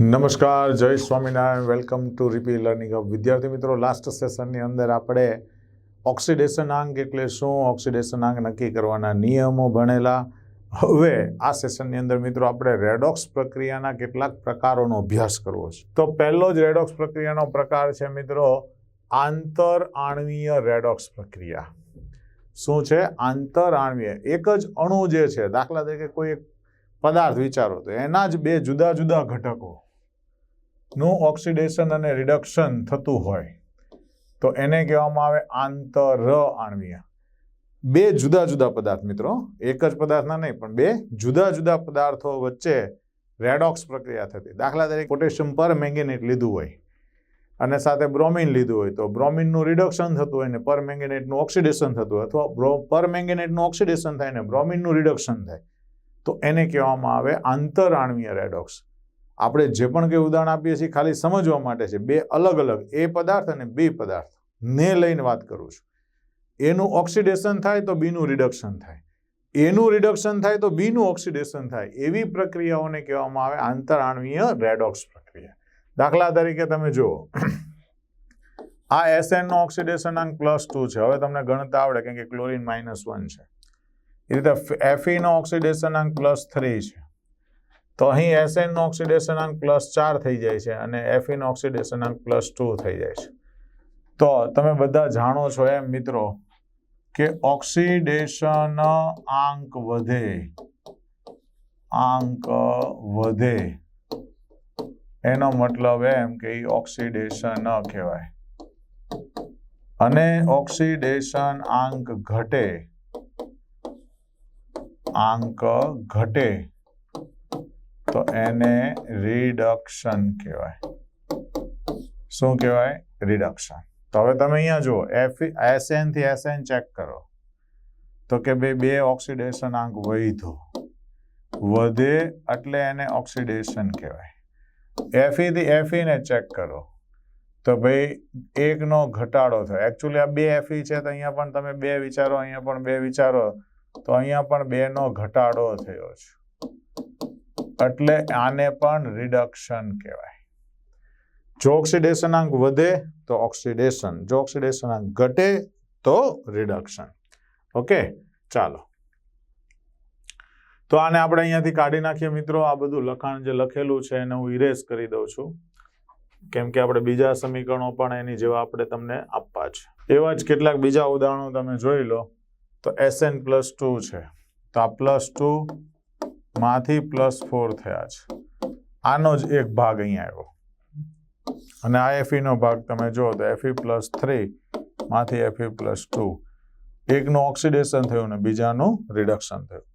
નમસ્કાર, જય Swaminarayan. Welcome to RP learning hub વિદ્યાર્થી મિત્રો લાસ્ટ સેશનની અંદર આપણે ઓક્સિડેશન આંક એટલે શું? ઓક્સિડેશન આંક નક્કી કરવાના નિયમો ભણેલા. હવે આ સેશનની અંદર મિત્રો, આપણે રેડોક્સ પ્રક્રિયાના કેટલાક પ્રકારોનો અભ્યાસ કરવો છે. તો પહેલો જ રેડોક્સ પ્રક્રિયાનો પ્રકાર છે મિત્રો, આંતર આણવીય રેડોક્સ પ્રક્રિયા. શું છે? આંતર આણવીય. એક જ અણુ જે છે, દાખલા તરીકે કોઈ એક પદાર્થ વિચારો તો એના જ બે જુદા જુદા ઘટકો. નું ઓક્સિડેશન અને રિડક્શન થતું હોય, તો એને કહેવામાં આવે આંતર આણ્વીય બે જુદા જુદા પદાર્થ મિત્રો, એક જ પદાર્થના નહીં, પણ બે જુદા જુદા પદાર્થો વચ્ચે રેડોક્સ પ્રક્રિયા થતી. દાખલા તરીકે પોટેશિયમ પર મેંગેનેટ લીધું હોય અને સાથે બ્રોમિન લીધું હોય, તો બ્રોમિનનું રિડક્શન થતું હોય ને પર મેંગેનેટનું ઓક્સિડેશન થતું હોય, અથવા પર મેંગેનેટનું ઓક્સિડેશન થાય ને બ્રોમિનનું રિડક્શન થાય, તો એને કહેવામાં આવે આંતર આણવીય રેડોક્સ. આપણે જે પણ કંઈ ઉદાહરણ આપીએ છીએ, ખાલી સમજવા માટે છે, બે અલગ અલગ, એ પદાર્થ અને બી પદાર્થ. ને લઈને વાત કરું છું. એનું ઓક્સિડેશન થાય તો બીનું રિડક્શન થાય. એનું રિડક્શન થાય તો બીનું ઓક્સિડેશન થાય. એવી પ્રક્રિયાઓને કહેવામાં આવે આંતરાણવીય રેડોક્સ પ્રક્રિયા. દાખલા તરીકે તમે જુઓ. આ એસએનનો ઓક્સિડેશન આંક પ્લસ ટુ છે. હવે તમને ગણતા આવડે, કેમ કે ક્લોરીન માઇનસ વન છે. એ રીતે એફઈ નો ઓક્સિડેશન આંક પ્લસ થ્રી છે. તો અહીં એસએન નો ઓક્સિડેશન અંક પ્લસ ચાર થઈ જાય છે અને એફઈ નો ઓક્સિડેશન અંક પ્લસ ટુ થઈ જાય છે. તો તમે બધા જાણો છો એમ મિત્રો કે ઓક્સિડેશન આંક વધે. આંક વધે. એનો મતલબ એમ કે ઓક્સિડેશન કહેવાય. અને ઓક્સિડેશન આંક ઘટે. આંક ઘટે. તો એને રિડક્શન કહેવાય. શું કહેવાય? રિડક્શન તો હવે તમે અહીંયા જુઓ એફ એસએનથી એસએન ચેક કરો. તો કે બે બે ઓક્સિડેશન આંક વધ્યો. વધે એટલે એને ઓક્સિડેશન કહેવાય. એફઈ થી એફઈ ને ચેક કરો. તો ભાઈ એકનો ઘટાડો થયો. એકચ્યુઅલી આ બે એફઈ છે, તો અહીંયા પણ તમે બે વિચારો, અહીંયા પણ બે વિચારો. તો અહીંયા પણ બેનો ઘટાડો થયો છે. એટલે આને પણ રિડક્શન કહેવાય. જો ઓક્સિડેશન આંક વધે તો ઓક્સિડેશન જો ઓક્સિડેશન આંક ઘટે તો રિડક્શન ઓકે ચાલો. તો આને આપણે અહીંયાથી કાઢી નાખીએ મિત્રો. આ બધું લખાણ જે લખેલું છે એને હું ઇરેઝ કરી દઉં છું. કેમ કે આપણે બીજા સમીકરણો પણ એની જેવા આપણે તમને આપવા છે. એવા જ કેટલાક બીજા ઉદાહરણો તમે જોઈ લો. તો એસએન પ્લસ ટુ છે. તો આ પ્લસ ટુ માંથી પ્લસ ફોર થયા છે. આનો જ એક ભાગ અહીં આવ્યો. અને આ એફઈ નો ભાગ તમે જુઓ તો એફઈ પ્લસ થ્રી માંથી એફઈ પ્લસ ટુ એકનું ઓક્સિડેશન થયું ને બીજાનું રિડક્શન થયું.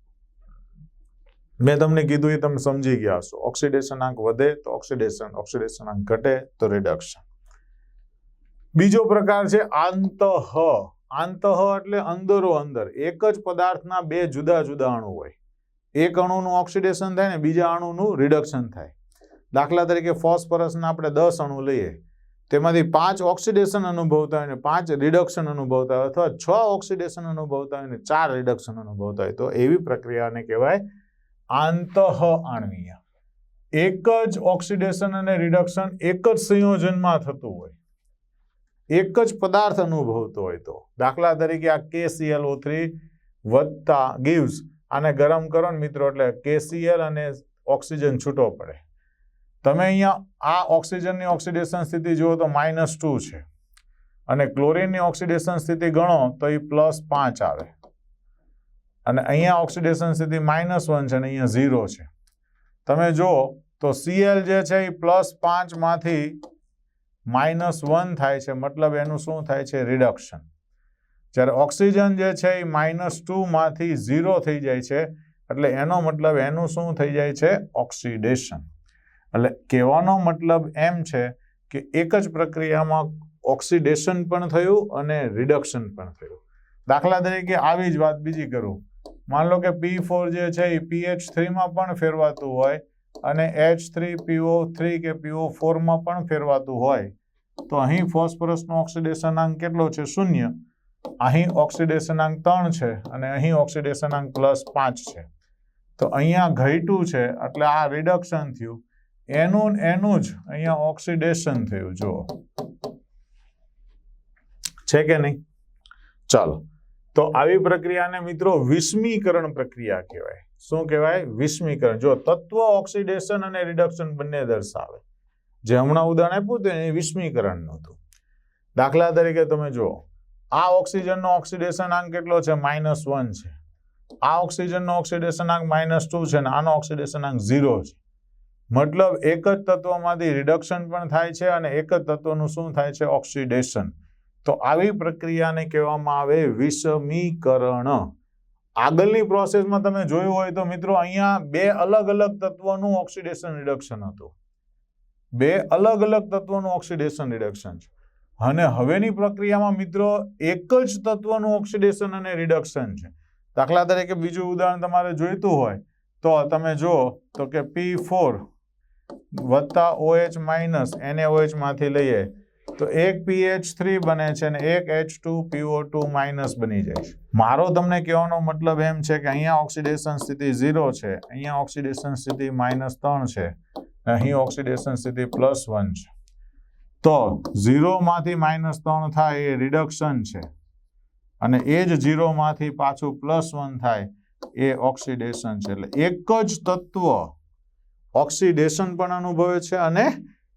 મેં તમને કીધું એ તમે સમજી ગયા હશો. ઓક્સિડેશન આંક વધે તો ઓક્સિડેશન ઓક્સિડેશન આંક ઘટે તો રિડક્શન બીજો પ્રકાર છે આંતઃ. આંતઃ એટલે અંદરો અંદર. એક જ પદાર્થના બે જુદા જુદા અણુ હોય. એક અણુનું ઓક્સિડેશન થાય ને બીજા અણુનું રિડક્શન થાય. દાખલા તરીકે ફોસ્ફરસના આપણે દસ અણુ લઈએ, તેમાંથી પાંચ ઓક્સિડેશન અનુભવતા હોય ને પાંચ રિડક્શન અનુભવતા હોય અથવા છ ઓક્સિડેશન અનુભવતા હોય ને ચાર રિડક્શન અનુભવતા હોય, તો એવી પ્રક્રિયાને કહેવાય આંતઃ આણવીય એક જ ઓક્સિડેશન અને રિડક્શન એક જ સંયોજનમાં થતું હોય. એક જ પદાર્થ અનુભવતો હોય તો. દાખલા તરીકે આ KClO3 થ્રી વધતા ગીવ્સ આને ગરમ કરો ને મિત્રો, એટલે કેસીએલ અને ઓક્સિજન છૂટો પડે. તમે અહીંયા આ ઓક્સિજનની ઓક્સિડેશન સ્થિતિ જુઓ તો માઇનસ ટુ છે. અને ક્લોરીનની ઓક્સિડેશન સ્થિતિ ગણો તો એ પ્લસ પાંચ આવે. અને અહીંયા ઓક્સિડેશન સ્થિતિ માઇનસ વન છે અને અહીંયા ઝીરો છે. તમે જુઓ તો સીએલ જે છે એ પ્લસ પાંચમાંથી માઇનસ વન થાય છે, મતલબ એનું શું થાય છે? રિડક્શન. જ્યારે ઓક્સિજન જે છે એ માઇનસ ટુમાંથી ઝીરો થઈ જાય છે, એટલે એનો મતલબ એનું શું થઈ જાય છે? ઓક્સિડેશન. એટલે કહેવાનો મતલબ એમ છે કે એક જ પ્રક્રિયામાં ઓક્સિડેશન પણ થયું અને રિડક્શન પણ થયું. દાખલા તરીકે આવી જ વાત બીજી કરું. માન લો કે પી ફોર જે છે એ પીએચ થ્રીમાં પણ ફેરવાતું હોય અને એચ થ્રી પીઓ થ્રી કે પીઓ ફોરમાં પણ ફેરવાતું હોય, તો અહીં ફોસ્ફરસનો ઓક્સિડેશન આંક કેટલો છે? શૂન્ય. અહીં ઓક્સિડેશનાંક ત્રણ છે અને અહીં ઓક્સિડેશનાંક પ્લસ પાંચ છે. તો અહીંયા ઘટ્યું છે, એટલે આ રિડક્શન થયું. એનું એનું જ અહીંયા ઓક્સિડેશન થયું, જુઓ. છે કે નહીં? ચાલો. તો આવી પ્રક્રિયાને મિત્રો વિસ્મીકરણ પ્રક્રિયા કહેવાય. શું કહેવાય? વિસ્મીકરણ. જો તત્વ ઓક્સિડેશન અને રિડક્શન બંને દર્શાવે. જે હમણાં ઉદાહરણ આપ્યું હતું એ વિસ્મીકરણનું હતું દાખલા તરીકે તમે જુઓ. આ ઓક્સિજનનો ઓક્સિડેશન આંક કેટલો છે? માઇનસ વન છે. આ ઓક્સિજનનો ઓક્સિડેશન આંક માઇનસ ટુ છે અને આનો ઓક્સિડેશન આંક ઝીરો છે. મતલબ એક જ તત્વમાંથી રિડક્શન પણ થાય છે અને એક જ તત્વનું શું થાય છે? ઓક્સિડેશન. તો આવી પ્રક્રિયાને કહેવામાં આવે વિષમીકરણ. આગળની પ્રોસેસમાં તમે જોયું હોય તો મિત્રો અહીંયા બે અલગ અલગ તત્વોનું ઓક્સિડેશન રિડક્શન હતું. બે અલગ અલગ તત્વોનું ઓક્સિડેશન રિડક્શન છે. અને હવેની પ્રક્રિયામાં મિત્રો એક જ તત્વનું ઓક્સિડેશન અને રિડક્શન છે. દાખલા તરીકે બીજું ઉદાહરણ તમારે જોઈતું હોય તો તમે જુઓ તો કે પી ફોર વત્તા ઓએચ માઇનસ NaOH માંથી લઈએ તો એક પીએચ થ્રી બને છે અને એક H two P O two minus બની જાય છે. મારો તમને કહેવાનો મતલબ એમ છે કે અહીંયા ઓક્સિડેશન સ્થિતિ ઝીરો છે, અહીંયા ઓક્સિડેશન સ્થિતિ માઇનસ ત્રણ છે, અહીં ઓક્સિડેશન સ્થિતિ પ્લસ વન છે. તો ઝીરોમાંથી માઇનસ ત્રણ થાય એ રિડક્શન છે. અને એ જ ઝીરોમાંથી પાછું પ્લસ વન થાય એ ઓક્સિડેશન છે. એટલે એક જ તત્વ ઓક્સિડેશન પણ અનુભવે છે અને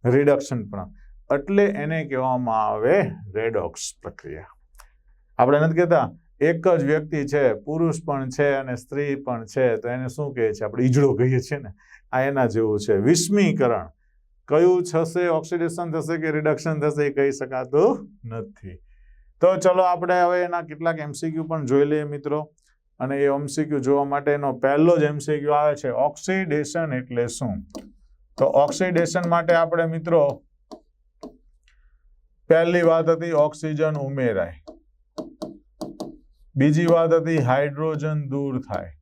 રિડક્શન પણ. એટલે એને કહેવામાં આવે રેડોક્સ પ્રક્રિયા. આપણે નથી કહેતા, એક જ વ્યક્તિ છે, પુરુષ પણ છે અને સ્ત્રી પણ છે, તો એને શું કહે છે? આપણે ઈજડો કહીએ છીએ ને. આ એના જેવું છે. વિસ્મીકરણ. કયું થશે? ઓક્સિડેશન થશે કે રિડક્શન થશે એ કહી શકાતું નથી. તો ચલો આપણે હવે એના કેટલાક એમસીક્યુ પણ જોઈ લઈએ મિત્રો. અને એ એમસીક્યુ જોવા માટેનો પહેલો જ એમસીક્યુ આવે છે ઓક્સિડેશન એટલે શું? તો ઓક્સિડેશન માટે આપણે મિત્રો પહેલી વાત હતી ઓક્સિજન ઉમેરાય. બીજી વાત હતી હાઇડ્રોજન દૂર થાય.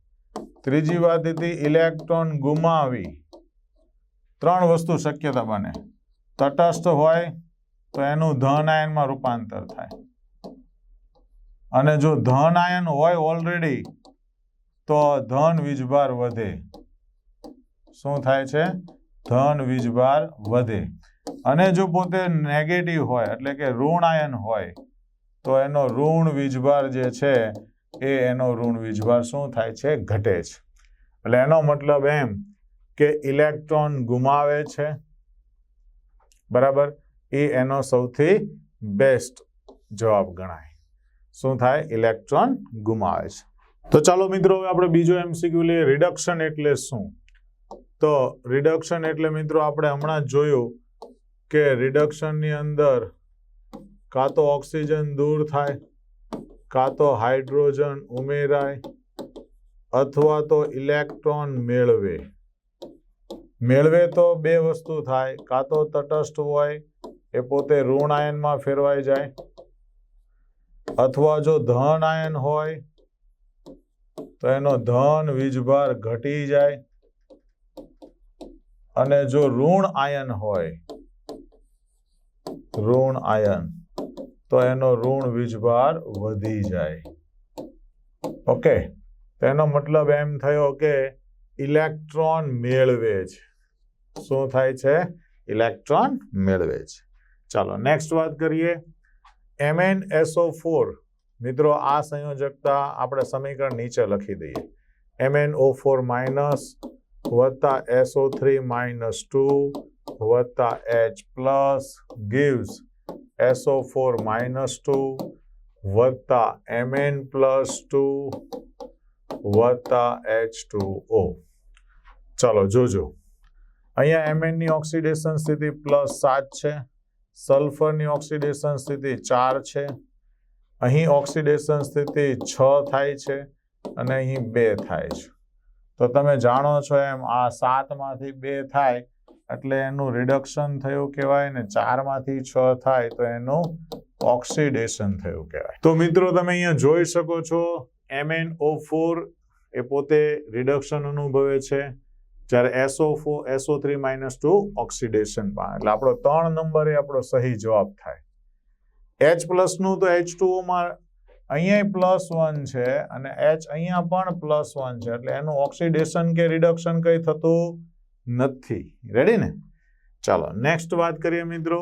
ત્રીજી વાત હતી ઇલેક્ટ્રોન ગુમાવી. ત્રણ વસ્તુ શક્યતા બને. તટસ્થ હોય તો એનું ધન આયનમાં રૂપાંતર થાય. અને જો ધન આયન હોય ઓલરેડી તો ધન વીજભાર વધે. શું થાય છે? ધન વીજભાર વધે. અને જો પોતે નેગેટિવ હોય, એટલે કે ઋણ આયન હોય, તો એનો ઋણ વીજભાર જે છે, એ એનો ઋણ વીજભાર શું થાય છે? ઘટે છે. એટલે એનો મતલબ એમ કે ઇલેક્ટ્રોન ગુમાવે છે. બરાબર? એ એનો સૌથી બેસ્ટ જવાબ ગણાય. શું થાય? ઇલેક્ટ્રોન ગુમાવે છે. તો ચાલો મિત્રો, હવે આપણે બીજો એમસીક્યુ લઈએ. રિડક્શન એટલે શું? તો રિડક્શન એટલે મિત્રો, આપણે હમણાં જોયું કે રિડક્શનની અંદર કાં તો ઓક્સિજન દૂર થાય, કાં તો હાઇડ્રોજન ઉમેરાય, અથવા તો ઇલેક્ટ્રોન મેળવે. મેળવે તો બે વસ્તુ થાય, કાં તો તટસ્થ હોય, એ પોતે ઋણ આયનમાં ફેરવાઈ જાય, અથવા જો ધન આયન હોય, તો એનો ધન વીજભાર ઘટી જાય, અને જો ઋણ આયન હોય, ઋણ આયન, તો એનો ઋણ વીજભાર વધી જાય. ઓકે તેનો મતલબ એમ થયો કે ઇલેક્ટ્રોન મેળવે છે. શું થાય છે? ઇલેક્ટ્રોન મેળવે છે. ચાલો નેક્સ્ટ વાત કરીએ. MnSO4 four. મિત્રો, આ સંયોજકતા આપણે સમીકરણ નીચે લખી દઈએ. MnO4 ફોર માઇનસ વત્તા S O three minus two વત્તા H plus gives S O four minus two વત્તા એમએન પ્લસ ટુ વત્તા એચ ટુ ઓ ચાલો જોજો. અહીંયા એમએનની ઓક્સિડેશન સ્થિતિ પ્લસ સાત છે. સલ્ફરની ઓક્સિડેશન સ્થિતિ ચાર છે. અહીં ઓક્સિડેશન સ્થિતિ છ થાય છે અને અહીં બે થાય છે. તો તમે જાણો છો એમ આ સાતમાંથી બે થાય એટલે એનું રિડક્શન થયું કહેવાય ને ચારમાંથી છ થાય તો એનું ઓક્સિડેશન થયું કહેવાય. તો મિત્રો તમે અહીંયા જોઈ શકો છો MnO4 ફોર એ પોતે રિડક્શન અનુભવે છે. જ્યારે S O four S O three minus two oxidation પણ એટલે આપણો ત્રણ નંબર આપણો સહી જવાબ થાય. એચ પ્લસનું તો એચ ટુઓમાં અહીંયા પ્લસ વન છે અને એચ અહીંયા પણ પ્લસ વન છે. એટલે એનું ઓક્સિડેશન કે રિડક્શન કંઈ થતું નથી. રેડી ને? ચાલો નેક્સ્ટ વાત કરીએ મિત્રો.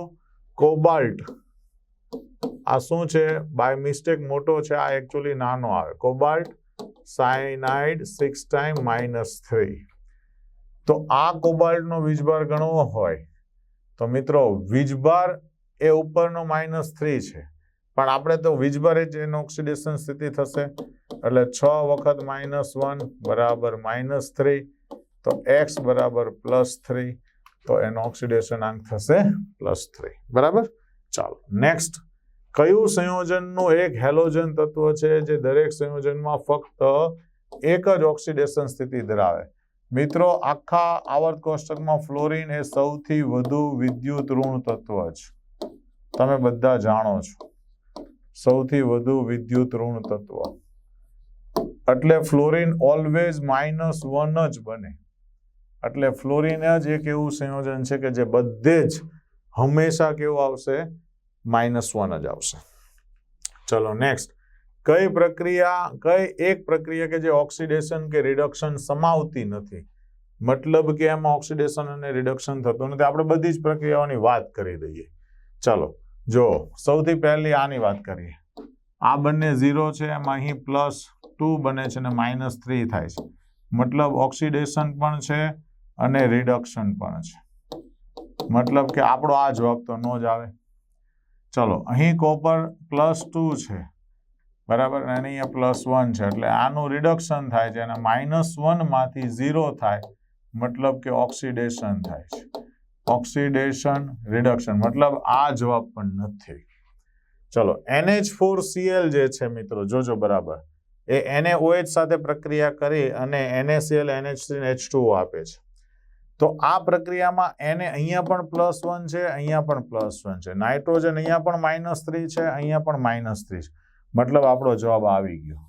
કોબાલ્ટ આ શું છે? બાય મિસ્ટેક મોટો છે, આ એકચ્યુઅલી નાનો આવે. Cobalt cyanide six time minus three તો આ કોબાલ્ટનો વીજભાર ગણવો હોય. તો મિત્રો, વીજભાર એ ઉપરનો માઇનસ થ્રી છે. પણ આપણે તો વીજભાર જ એનું ઓક્સિડેશન સ્થિતિ થશે. એટલે છ વખત માઇનસ વન બરાબર માઇનસ થ્રી તો એક્સ બરાબર પ્લસ થ્રી તો એનો ઓક્સિડેશન આંક થશે પ્લસ થ્રી બરાબર? ચાલો નેક્સ્ટ કયું સંયોજનનું એક હેલોજન તત્વ છે જે દરેક સંયોજનમાં ફક્ત એક જ ઓક્સિડેશન સ્થિતિ ધરાવે? મિત્રો, આખા આવર્ત કોષ્ટકમાં ફ્લોરિન એ સૌથી વધુ વિદ્યુત ઋણ તત્વ છે. તમે બધા જાણો છો. સૌથી વધુ વિદ્યુત ઋણ તત્વ. એટલે ફ્લોરિન ઓલવેઝ માઇનસ વન જ બને. એટલે ફ્લોરિન જ એક એવું સંયોજન છે કે જે બધે જ હંમેશા કેવું આવશે? માઇનસ વન જ આવશે. ચલો નેક્સ્ટ કઈ પ્રક્રિયા, કઈ એક પ્રક્રિયા કે જે ઓક્સિડેશન કે રિડક્શન સમાવતી નથી? મતલબ કે એમાં ઓક્સિડેશન અને રિડક્શન થતું નથી. આપણે બધી જ પ્રક્રિયાઓની વાત કરી દઈએ. ચાલો, જો, સૌથી પહેલી આની વાત કરીએ. આ બંને ઝીરો છે, એમાં અહીં પ્લસ ટુ બને છે અને માઇનસ થ્રી થાય છે. મતલબ ઓક્સિડેશન પણ છે અને રિડક્શન પણ છે. મતલબ કે આપણો આ જવાબ તો નો જ આવે. ચલો, અહીં કોપર પ્લસ ટુ છે. બરાબર? અને અહીંયા પ્લસ વન છે. એટલે આનું રિડક્શન થાય છે અને માઇનસ વનમાંથી ઝીરો થાય, મતલબ કે ઓક્સિડેશન થાય છે. ઓક્સિડેશન રિડક્શન મતલબ આ જવાબ પણ નથી. ચલો એનએચ ફોર સીએલ જે છે મિત્રો, જોજો બરાબર. એ એને ઓએચ સાથે પ્રક્રિયા કરી અને N A C L N H three H two આપે છે. તો આ પ્રક્રિયામાં એને અહીંયા પણ પ્લસ વન છે, અહીંયા પણ પ્લસ વન છે. નાઇટ્રોજન અહીંયા પણ માઇનસ થ્રી છે, અહીંયા પણ માઇનસ થ્રી છે. મતલબ આપણો જવાબ આવી ગયો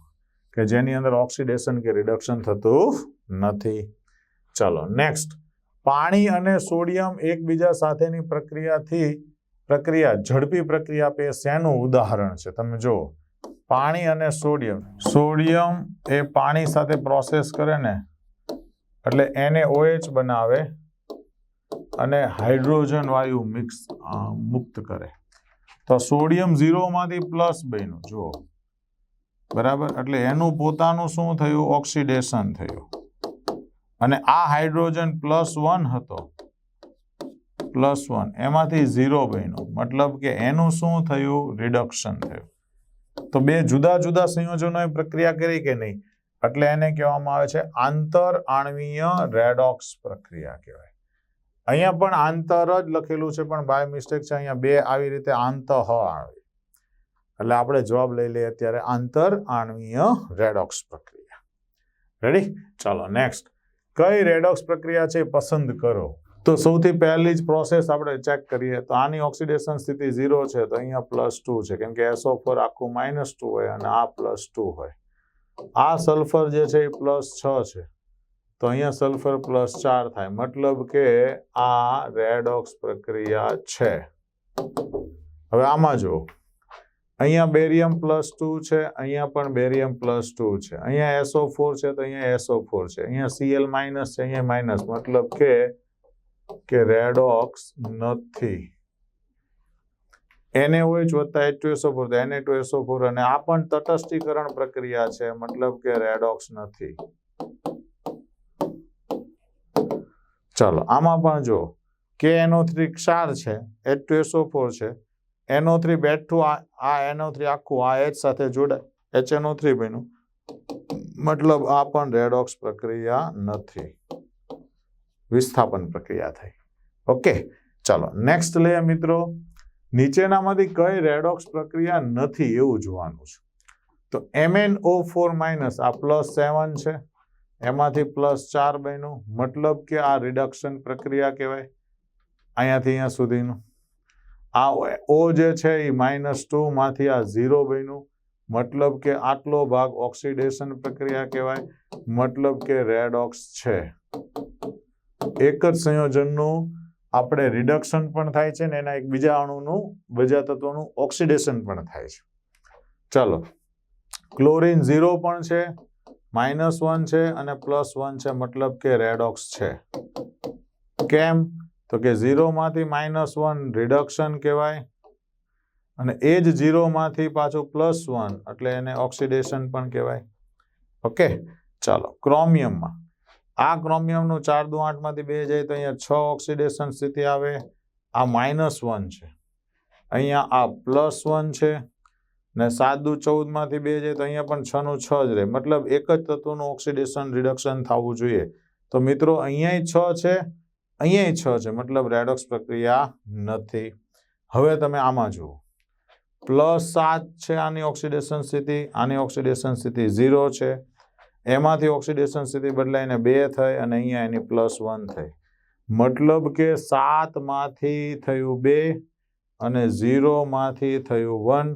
કે જેની અંદર ઓક્સિડેશન કે રિડક્શન થતું નથી. ચલો નેક્સ્ટ પાણી અને સોડિયમ એકબીજા સાથેની પ્રક્રિયાથી, પ્રક્રિયા, ઝડપી પ્રક્રિયા આપે શેનું ઉદાહરણ છે. તમે જુઓ, પાણી અને સોડિયમ સોડિયમ એ પાણી સાથે પ્રોસેસ કરે ને એટલે એને ઓએચ બનાવે અને હાઇડ્રોજન વાયુ મિક્સ મુક્ત કરે. તો સોડિયમ ઝીરોમાંથી પ્લસ બન્યું, જુઓ. બરાબર? એટલે એનું પોતાનું શું થયું? ઓક્સિડેશન થયું. અને આ હાઇડ્રોજન પ્લસ વન હતો. Plus one. એમાંથી ઝીરો બન્યું. મતલબ કે એનું શું થયું? રિડક્શન થયું. તો બે જુદા જુદા સંયોજનોએ પ્રક્રિયા કરી કે નહીં? એટલે એને કહેવામાં આવે છે આંતર આણવીય રેડોક્સ પ્રક્રિયા કહેવાય. અહીંયા પણ આંતર જ લખેલું છે, પણ બાય મિસ્ટેક છે, અહીંયા બે આવી રીતે આંતઃ આવે. એટલે આપણે જવાબ લઈ લઈએ અત્યારે આંતર આણવીય રેડોક્સ પ્રક્રિયા. રેડી ચાલો નેક્સ્ટ કઈ રેડોક્સ પ્રક્રિયા છે પસંદ કરો? તો સૌથી પહેલી જ પ્રોસેસ આપણે ચેક કરીએ. તો આની ઓક્સિડેશન સ્થિતિ ઝીરો છે, તો અહીંયા પ્લસ ટુ છે. કેમ કે એસઓ ફોર આખું માઇનસ ટુ હોય અને આ પ્લસ ટુ હોય. આ સલ્ફર જે છે એ પ્લસ છ છે. તો અહીંયા સલ્ફર પ્લસ ચાર થાય. મતલબ કે આ રેડોક્સ પ્રક્રિયા છે. હવે આમાં જો અહીંયા બેરિયમ પ્લસ ટુ છે, અહીંયા પણ બેરિયમ પ્લસ ટુ છે. અહીંયા એસો ફોર છે, તો અહીંયા એસઓ ફોર છે. અહીંયા સીએલ માઇનસ છે, અહીંયા માઇનસ. મતલબ કે રેડોક્સ નથી. NaOH વત્તા H2SO4 તો Na2SO4 અને આ પણ તટસ્થીકરણ પ્રક્રિયા છે. મતલબ કે રેડોક્સ નથી. ચાલો, આમાં પણ જો KNO3 ક્ષાર છે. H2SO4 છે. NO3 બેઠું, આ આ NO3 આખું, આ એચ સાથે જોડાય એચ એનો થ્રી બન્યું. મતલબ આ પણ રેડોક્સ પ્રક્રિયા નથી. વિસ્થાપન પ્રક્રિયા થઈ. ઓકે, ચાલો, નેક્સ્ટ લઈએ મિત્રો. નીચેનામાંથી કઈ રેડોક્સ પ્રક્રિયા નથી એવું જોવાનું છે. તો M N O four minus આ પ્લસ સેવન છે. એમાંથી પ્લસ ચાર બન્યું. મતલબ કે આ રિડક્શન પ્રક્રિયા કહેવાય. અહીંયાથી અહીંયા સુધીનું. આ ઓ જે છે એ માઇનસ ટુમાંથી આ ઝીરો બન્યું. મતલબ કે આટલો ભાગ ઓક્સિડેશન પ્રક્રિયા કહેવાય. મતલબ કે રેડોક્સ છે. એક જ સંયોજનનું આપણે રિડક્શન પણ થાય છે ને એના એક બીજા અણુનું, બીજા તત્વોનું ઓક્સિડેશન પણ થાય છે. ચાલો ક્લોરિન ઝીરો પણ છે માઇનસ વન છે અને પ્લસ વન છે, મતલબ કે રેડોક્સ છે. કેમ? તો કે ઝીરોમાંથી માઇનસ વન રિડક્શન કહેવાય અને એ જ ઝીરોમાંથી પાછું પ્લસ વન એટલે એને ઓક્સિડેશન પણ કહેવાય. ઓકે ચાલો ક્રોમિયમમાં આ ક્રોમિયમનું ચાર દુ આઠમાંથી બે જાય તો અહીંયા છ ઓક્સિડેશન સ્થિતિ આવે. આ માઇનસ વન છે. અહીંયા આ પ્લસ વન છે ને સાત દુ ચૌદમાંથી બે જાય તો અહીંયા પણ છનું છ જ રહે. મતલબ એક જ તત્વનું ઓક્સિડેશન રિડક્શન થવું જોઈએ. તો મિત્રો અહીંયાય છ છે, અહીંયાય છ છે. મતલબ રેડોક્સ પ્રક્રિયા નથી. હવે તમે આમાં જુઓ. પ્લસ સાત છે આની ઓક્સિડેશન સ્થિતિ, આની ઓક્સિડેશન સ્થિતિ ઝીરો છે. એમાંથી ઓક્સિડેશન સ્થિતિ બદલાઈને બે થઈ અને અહીંયા એની પ્લસ વન થઈ. મતલબ કે સાતમાંથી થયું બે અને ઝીરોમાંથી થયું વન.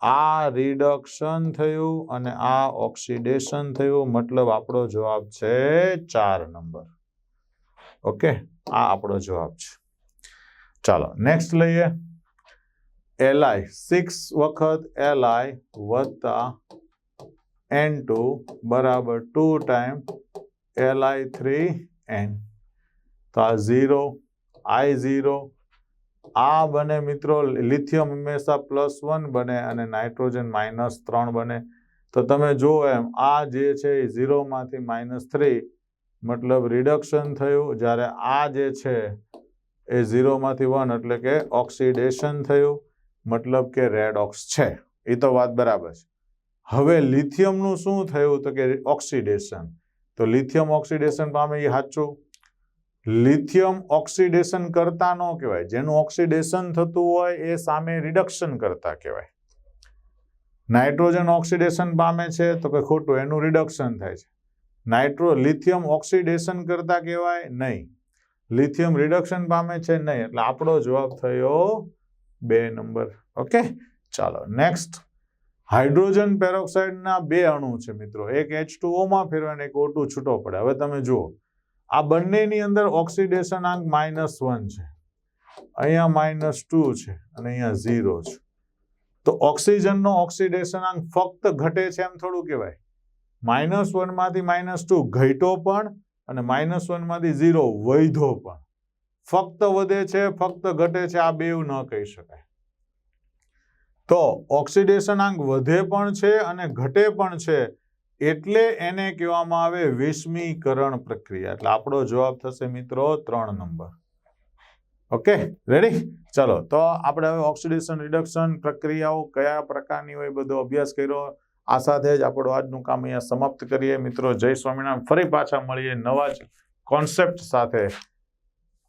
આ રિડક્શન થયું અને આ ઓક્સિડેશન થયું. મતલબ આપણો જવાબ છે ચાર નંબર. ઓકે? આ આપણો જવાબ છે. ચાલો નેક્સ્ટ લઈએ. એલઆઈ સિક્સ વખત એલઆઈ વત્તા એન ટુ બરાબર two time L I three N તો આ ઝીરો આઈ ઝીરો આ બને મિત્રો લિથિયમ હંમેશા પ્લસ વન બને અને નાઇટ્રોજન માઇનસ ત્રણ બને. તો તમે જુઓ એમ, આ જે છે એ ઝીરોમાંથી માઇનસ થ્રી મતલબ રિડક્શન થયું. જ્યારે આ જે છે એ ઝીરોમાંથી વન એટલે કે ઓક્સિડેશન થયું. મતલબ કે રેડોક્સ છે. એ તો વાત બરાબર છે. હવે લિથિયમનું શું થયું તો કે ઓક્સિડેશન? તો લિથિયમ ઓક્સિડેશન પામે એ સાચું લિથિયમ ઓક્સિડેશન કરતા ન કહેવાય. જેનું ઓક્સિડેશન થતું હોય એ સામે રિડક્શન કરતા કહેવાય. નાઇટ્રોજન ઓક્સિડેશન પામે છે તો કે ખોટું, એનું રિડક્શન થાય છે. નાઇટ્રો, લિથિયમ ઓક્સિડેશન કરતા કહેવાય નહીં. લિથિયમ રિડક્શન પામે છે નહીં. એટલે આપણો જવાબ થયો બે નંબર. ઓકે? ચાલો, નેક્સ્ટ. હાઇડ્રોજન પેરોક્સાઇડના બે અણુ છે મિત્રો. એક એચમાં ફેરવાય અને એક ઓટુ છૂટો પડે. હવે તમે જુઓ. આ બંનેની અંદર ઓક્સિડેશન આંક માઇનસ વન છે. અહીંયા માઇનસ ટુ છે અને અહીંયા ઝીરો છે. તો ઓક્સિજનનો ઓક્સિડેશન આંક ફક્ત ઘટે છે એમ થોડું કહેવાય. માઇનસ વનમાંથી માઇનસ ટુ ઘટ્યો પણ અને માઇનસ વનમાંથી ઝીરો વૈધો પણ. ફક્ત વધે છે, ફક્ત ઘટે છે, આ બેવ ન કહી શકાય. તો ઓક્સિડેશન આંક વધે પણ છે અને ઘટે પણ છે એટલે એને કહેવામાં આવે વિસ્મીકરણ પ્રક્રિયા. એટલે આપણો જવાબ થશે મિત્રો ત્રણ નંબર. ઓકે રેડી ચલો, તો આપણે હવે ઓક્સિડેશન રિડક્શન પ્રક્રિયાઓ કયા પ્રકારની હોય બધો અભ્યાસ કર્યો. આ સાથે જ આપણું આજનું કામ અહીંયા સમાપ્ત કરીએ. મિત્રો, જય સ્વામિનારાયણ. ફરી પાછા મળીએ નવા જ કોન્સેપ્ટ સાથે.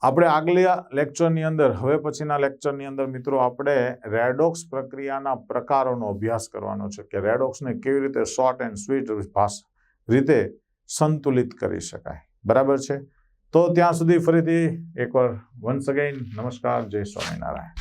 આપણે આગલા લેક્ચરની અંદર, હવે પછીના લેક્ચરની અંદર મિત્રો આપણે રેડોક્સ પ્રક્રિયાના પ્રકારોનો અભ્યાસ કરવાનો છે કે રેડોક્સને કેવી રીતે શોર્ટ એન્ડ સ્વીટ ભાષા રીતે સંતુલિત કરી શકાય. બરાબર છે? તો ત્યાં સુધી ફરીથી એકવાર વન્સ અગેન નમસ્કાર, જય સ્વામિનારાયણ.